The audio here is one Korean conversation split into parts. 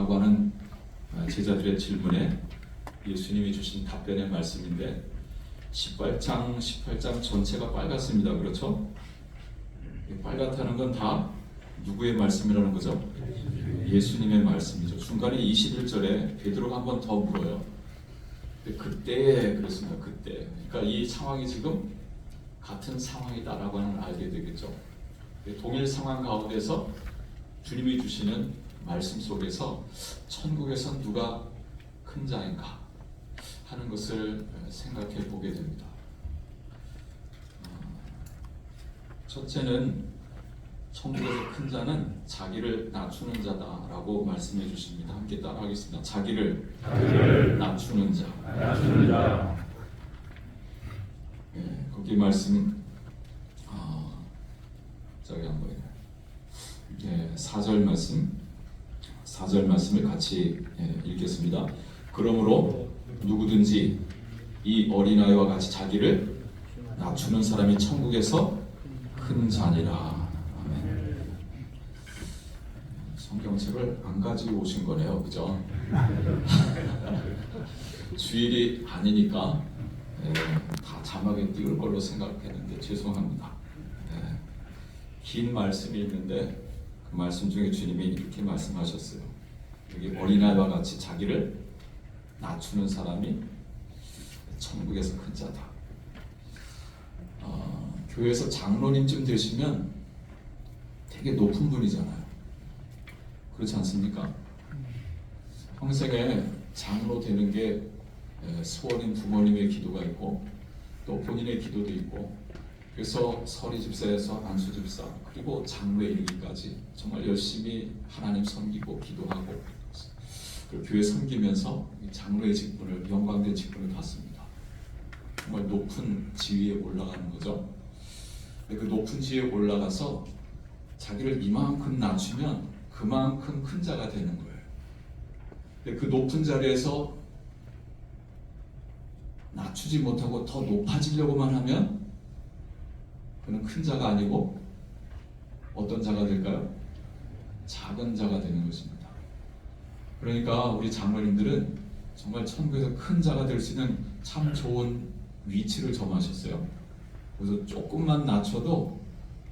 라고 하는 아, 제자들의 질문에 예수님이 주신 답변의 말씀인데 18장, 18장 전체가 빨갛습니다. 그렇죠? 이 빨갛다는 건 다 누구의 말씀이라는 거죠? 예수님의 말씀이죠. 중간에 21절에 베드로가 한 번 더 물어요. 그때 그랬습니다. 그때. 그러니까 이 상황이 지금 같은 상황이다라고 하는 걸 알게 되겠죠. 동일 상황 가운데서 주님이 주시는 말씀 속에서 천국에선 누가 큰 자인가 하는 것을 생각해 보게 됩니다. 어, 첫째는 천국에서 큰 자는 자기를 낮추는 자다라고 말씀해 주십니다. 함께 따라하겠습니다. 자기를, 자기를 낮추는 자. 낮추는 자 예, 거기 말씀 아, 저기 한번 예, 4절 말씀 4절 말씀을 같이 예, 읽겠습니다. 그러므로 누구든지 이 어린아이와 같이 자기를 낮추는 사람이 천국에서 큰 자니라. 아멘. 성경책을 안 가지고 오신 거네요, 그죠? 주일이 아니니까 예, 다 자막에 띄울 걸로 생각했는데 죄송합니다. 예, 긴 말씀이 있는데 그 말씀 중에 주님이 이렇게 말씀하셨어요. 여기 어린아이와 같이 자기를 낮추는 사람이 천국에서 큰 자다. 어, 교회에서 장로님쯤 되시면 되게 높은 분이잖아요. 그렇지 않습니까? 평생에 장로 되는 게 에, 수원인 부모님의 기도가 있고 또 본인의 기도도 있고 그래서 서리 집사에서 안수 집사 그리고 장로에 이르기까지 정말 열심히 하나님 섬기고 기도하고 그 교회 섬기면서 이 장로의 직분을 영광된 직분을 받습니다. 정말 높은 지위에 올라가는 거죠. 그 높은 지위에 올라가서 자기를 이만큼 낮추면 그만큼 큰 자가 되는 거예요. 그 높은 자리에서 낮추지 못하고 더 높아지려고만 하면 그는 큰 자가 아니고 어떤 자가 될까요? 작은 자가 되는 것입니다. 그러니까 우리 장로님들은 정말 천국에서 큰 자가 될 수 있는 참 좋은 위치를 점하셨어요. 그래서 조금만 낮춰도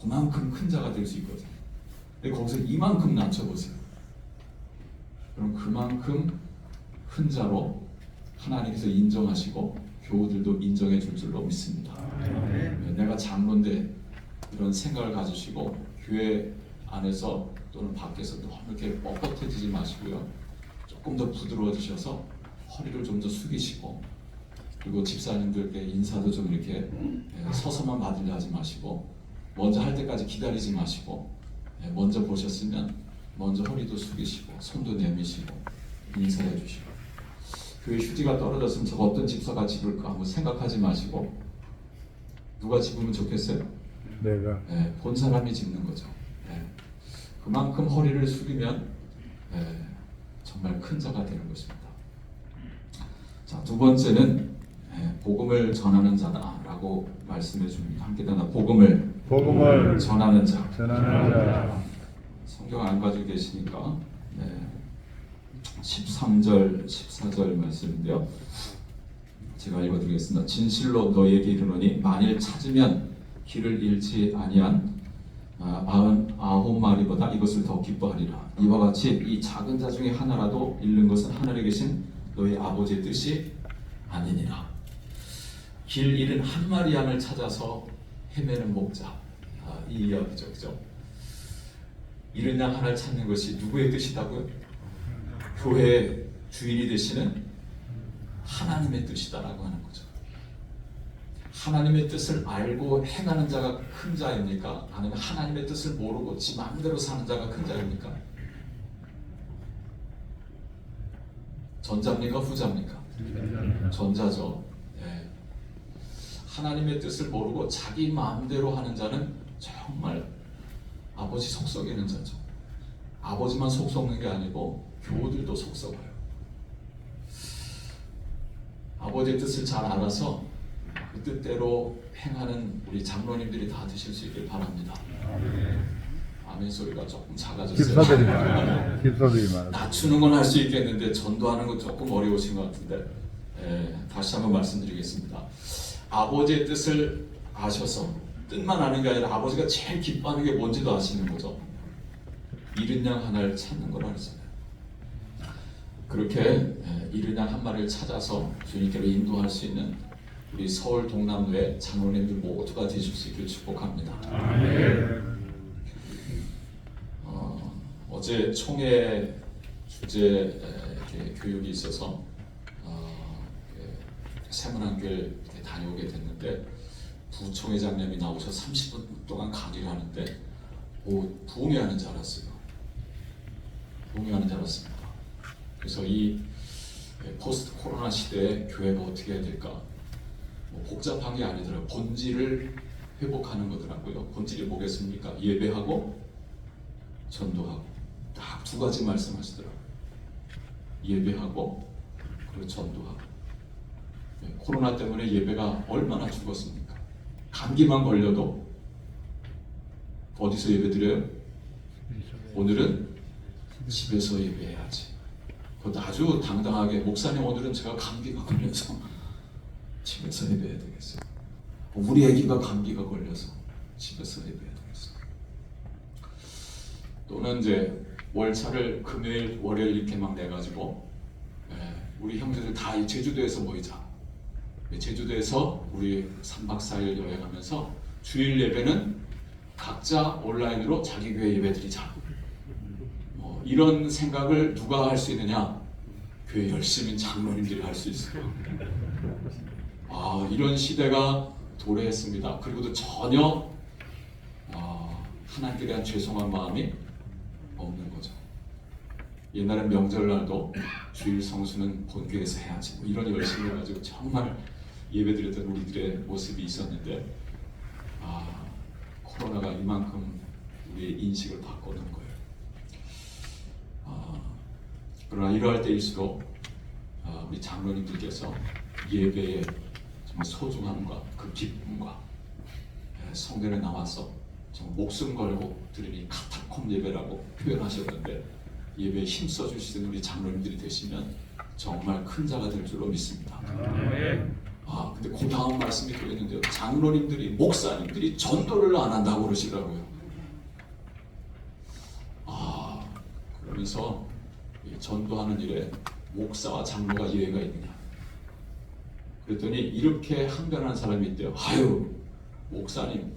그만큼 큰 자가 될 수 있거든요. 근데 거기서 이만큼 낮춰보세요. 그럼 그만큼 큰 자로 하나님께서 인정하시고 교우들도 인정해 줄 줄로 믿습니다. 네, 내가 장로인데 이런 생각을 가지시고 교회 안에서 또는 밖에서 너무 이렇게 뻣뻣해지지 마시고요. 조금 더 부드러워지셔서 허리를 좀 더 숙이시고 그리고 집사님들께 인사도 좀 이렇게 예, 서서만 받으려 하지 마시고 먼저 할 때까지 기다리지 마시고 예, 먼저 보셨으면 먼저 허리도 숙이시고 손도 내미시고 인사해 주시고 교회 휴지가 떨어졌으면 저 어떤 집사가 집을까 한번 생각하지 마시고 누가 집으면 좋겠어요? 내가 예, 본 사람이 집는 거죠. 예. 그만큼 허리를 숙이면 예, 정말 큰 자가 되는 것입니다. 자, 두 번째는 예, 복음을 전하는 자다라고 말씀해 줍니다. 함께 따라 복음을 복음을 전하는 자. 전하는 자 성경 안 가지고 계시니까 네. 13절, 14절 말씀인데요. 제가 읽어드리겠습니다. 진실로 너희에게 이르노니 만일 찾으면 길을 잃지 아니한 아, 아흔 아홉 마리보다 이것을 더 기뻐하리라. 이와 같이 이 작은 자 중에 하나라도 잃는 것은 하늘에 계신 너희 아버지의 뜻이 아니니라. 길 잃은 한 마리 양을 찾아서 헤매는 목자. 아, 이 이야기죠, 그죠? 잃은 양 하나를 찾는 것이 누구의 뜻이다고요? 교회의 주인이 되시는 하나님의 뜻이다라고 하는 거죠. 하나님의 뜻을 알고 행하는 자가 큰 자입니까? 아니면 하나님의 뜻을 모르고 지 마음대로 사는 자가 큰 자입니까? 전자입니까? 후자입니까? 전자죠. 예. 하나님의 뜻을 모르고 자기 마음대로 하는 자는 정말 아버지 속 썩이는 자죠. 아버지만 속 썩는 게 아니고 교우들도 속 썩어요. 아버지의 뜻을 잘 알아서 그 뜻대로 행하는 우리 장로님들이 다 되실 수 있길 바랍니다. 아멘 소리가 조금 작아졌어요. 집사들이 많아요. 집사들이 많아요. 낮추는 건 할 수 있겠는데 전도하는 건 조금 어려우신 것 같은데 예, 다시 한번 말씀드리겠습니다. 아버지의 뜻을 아셔서 뜻만 아는 게 아니라 아버지가 제일 기뻐하는 게 뭔지도 아시는 거죠. 이른 양 하나를 찾는 거라 그러잖아요. 그렇게 양한 마리를 찾아서 주님께로 인도할 수 있는 우리 서울 동남로의 장로님들 모두가 되실 수 있길 축복합니다. 어, 어제 총회 주제 교육이 있어서 어, 이렇게 다녀오게 됐는데 부총회장님이 나오셔 30분 동안 강의를 하는데 오, 부흥회 하는 줄 알았어요. 부흥회 하는 줄 알았습니다. 그래서 이 예, 포스트 코로나 시대에 교회가 어떻게 해야 될까? 뭐 복잡한 게 아니더라고요. 본질을 회복하는 거더라고요. 본질이 뭐겠습니까? 예배하고 전도하고 딱 두 가지 말씀하시더라고요. 예배하고 그리고 전도하고 예, 코로나 때문에 예배가 얼마나 죽었습니까? 감기만 걸려도 어디서 예배 드려요? 오늘은 집에서 예배해야지. 그것도 아주 당당하게 목사님 오늘은 제가 감기가 걸려서 집에서 예배해야 되겠어요. 우리 아기가 감기가 걸려서 집에서 예배해야 되겠어요. 또는 이제 월차를 금요일, 월요일 이렇게 막 내가지고 예, 우리 형제들 다이 제주도에서 모이자. 예, 제주도에서 우리 3박 4일 여행하면서 주일 예배는 각자 온라인으로 자기 교회 예배 드리자. 뭐 이런 생각을 누가 할 수 있느냐? 교회 열심히 장로님들이 할 수 있어요. 아 이런 시대가 도래했습니다. 그리고도 전혀 아, 하나님께 대한 죄송한 마음이 없는 거죠. 옛날에 명절날도 주일 성수는 본교에서 해야지 뭐 이런 열심히 해가지고 정말 예배드렸던 우리들의 모습이 있었는데 아 코로나가 이만큼 우리의 인식을 바꾸는 거예요. 그러나 이러할 때일수록 아, 우리 장로님들께서 예배의 정말 소중함과 그 기쁨과 예, 성전에 나와서 정말 목숨 걸고 드리니 카타콤 예배라고 표현하셨는데 예배에 힘써 주시는 우리 장로님들이 되시면 정말 큰 자가 될 줄로 믿습니다. 아 근데 그 다음 말씀이 또 있는데요. 장로님들이 목사님들이 전도를 안 한다고 그러시더라고요. 아 그러면서 이 전도하는 일에 목사와 장로가 예외가 있느냐? 그랬더니 이렇게 항변하는 사람이 있대요. 아유 목사님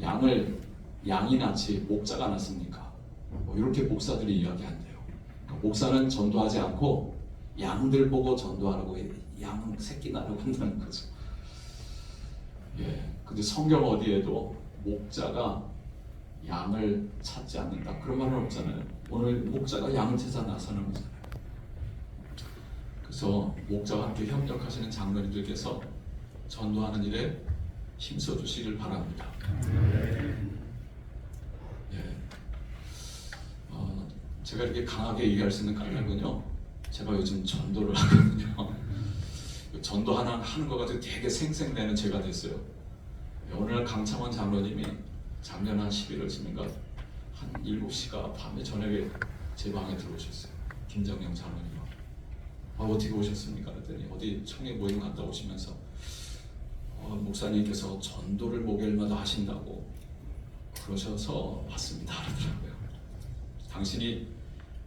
양을 양이 낳지 목자가 낳습니까? 뭐 이렇게 목사들이 이야기한대요. 그러니까 목사는 전도하지 않고 양들 보고 전도하라고 해. 양 새끼 나라고 한다는 거죠. 예, 근데 성경 어디에도 목자가 양을 찾지 않는다 그런 말은 없잖아요. 오늘 목자가 양을 찾아 나서는 거잖아요. 그래서 목자와 함께 협력하시는 장로님들께서 전도하는 일에 힘써 주시길 바랍니다. 예. 어, 제가 이렇게 강하게 얘기할 수 있는 까닭은요. 제가 요즘 전도를 하거든요. 전도 하나 하는 거 가지고 되게 생생내는 제가 됐어요. 예, 날 강창원 장로님이 작년 한 11월쯤인가 한 7시가 밤에 저녁에 제 방에 들어오셨어요. 김정영 장로님. 아, 어떻게 오셨습니까? 그랬더니 어디 청해 모임 갔다 오시면서 어, 목사님께서 전도를 목요일마다 하신다고 그러셔서 왔습니다. 그러더라고요. 당신이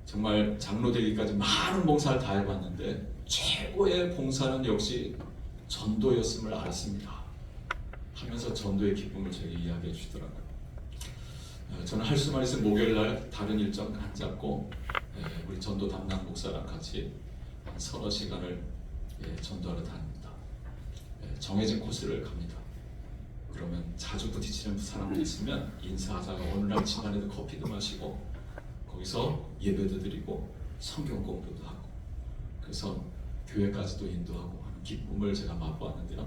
정말 장로 되기까지 많은 봉사를 다 해봤는데 최고의 봉사는 역시 전도였음을 알았습니다. 하면서 전도의 기쁨을 제게 이야기해 주시더라고요. 어, 저는 할 수만 있으면 목요일 날 다른 일정 안 잡고 예, 우리 전도 담당 목사랑 같이 한 서너 시간을 예, 전도하러 다닙니다. 예, 정해진 코스를 갑니다. 그러면 자주 부딪히는 사람도 있으면 인사하다가 어느 날 시간에도 커피도 마시고 거기서 예배도 드리고 성경 공부도 하고 그래서 교회까지도 인도하고 하는 기쁨을 제가 맛보았는데요.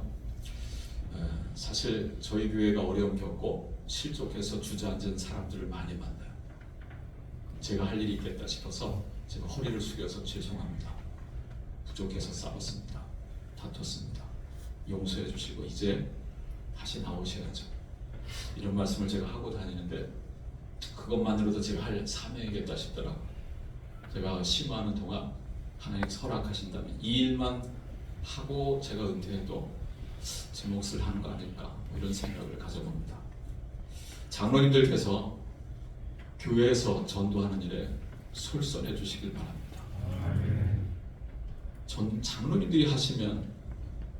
에, 사실 저희 교회가 어려움 겪고 실족해서 주저앉은 사람들을 많이 만나요. 제가 할 일이 있겠다 싶어서 제가 허리를 숙여서 죄송합니다. 부족해서 싸웠습니다. 다퉜습니다. 용서해 주시고 이제 다시 나오셔야죠. 이런 말씀을 제가 하고 다니는데 그것만으로도 제가 할 사명이겠다 싶더라고. 제가 심호하는 동안 하나님 허락하신다면 이 일만 하고 제가 은퇴해도 제 몫을 하는 거 아닐까 뭐 이런 생각을 가져봅니다. 장로님들께서 교회에서 전도하는 일에 솔선해 주시길 바랍니다. 전 장로님들이 하시면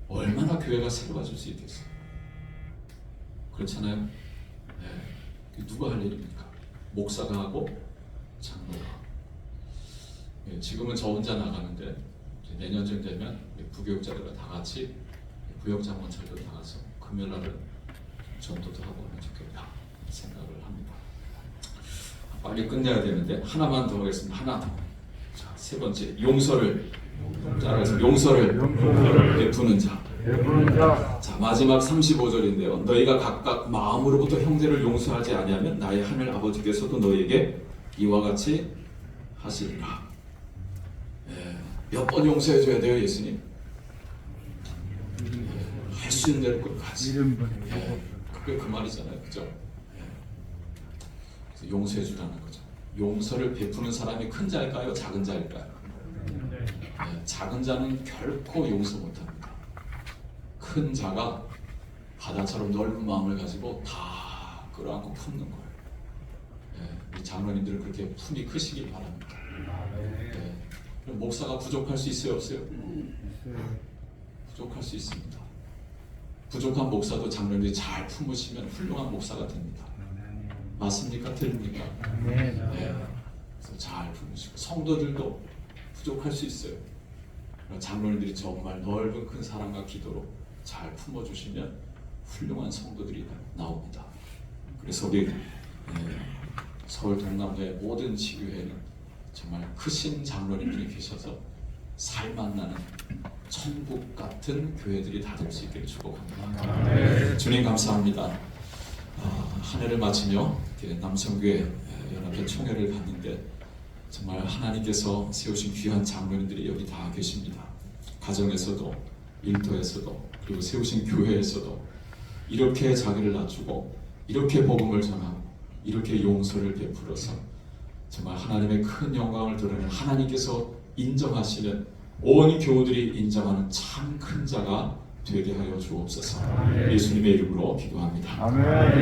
얼마나 교회가 새로워질 수 있겠어요. 그렇잖아요. 네. 누가 할 일입니까? 목사가 하고 장로가. 예, 지금은 저 혼자 나가는데 내년쯤 되면 부교육자들과 다 같이 부역장원철도 나가서 금요일날은 전도도 하고 하면 좋겠다 생각을 합니다. 빨리 끝내야 되는데 하나만 더 하겠습니다. 하나 더. 자, 세 번째 용서를 따라서 용서를 베푸는 자. 자, 자 마지막 35절인데요. 너희가 각각 마음으로부터 형제를 용서하지 아니하면 나의 하늘 아버지께서도 너희에게 이와 같이 하시리라. 예, 몇번 용서해 줘야 돼요, 예수님? 할 수 있는 대로 끝까지. 예, 그게 그 말이잖아요, 그죠? 용서해 주라는 거죠. 용서를 베푸는 사람이 큰 자일까요, 작은 자일까요? 예, 작은 자는 결코 용서 못합니다. 큰 자가 바다처럼 넓은 마음을 가지고 다 끌어안고 품는 거예요. 예, 우리 장로님들 그렇게 품이 크시길 바랍니다. 예, 그럼 목사가 부족할 수 있어요, 없어요? 부족할 수 있습니다. 부족한 목사도 장로님들이 잘 품으시면 훌륭한 목사가 됩니다. 맞습니까? 틀립니까? 네. 그래서 잘 품으시고 성도들도 부족할 수 있어요. 장로님들이 정말 넓은 큰 사랑과 기도로 잘 품어주시면 훌륭한 성도들이 나옵니다. 그래서 우리 예, 서울 동남도의 모든 지교회는 정말 크신 장로님들이 계셔서 살만 나는 천국 같은 교회들이 다 될 수 있기를 축복합니다. 주님 감사합니다. 아, 한 해를 마치며 남성교회 예, 연합회 총회를 갔는데 정말 하나님께서 세우신 귀한 장로님들이 여기 다 계십니다. 가정에서도 일터에서도 그리고 세우신 교회에서도 이렇게 자기를 낮추고 이렇게 복음을 전하고 이렇게 용서를 베풀어서 정말 하나님의 큰 영광을 드러내는 하나님께서 인정하시는 온 교우들이 인정하는 참 큰 자가 되게 하여 주옵소서. 예수님의 이름으로 기도합니다. 아멘.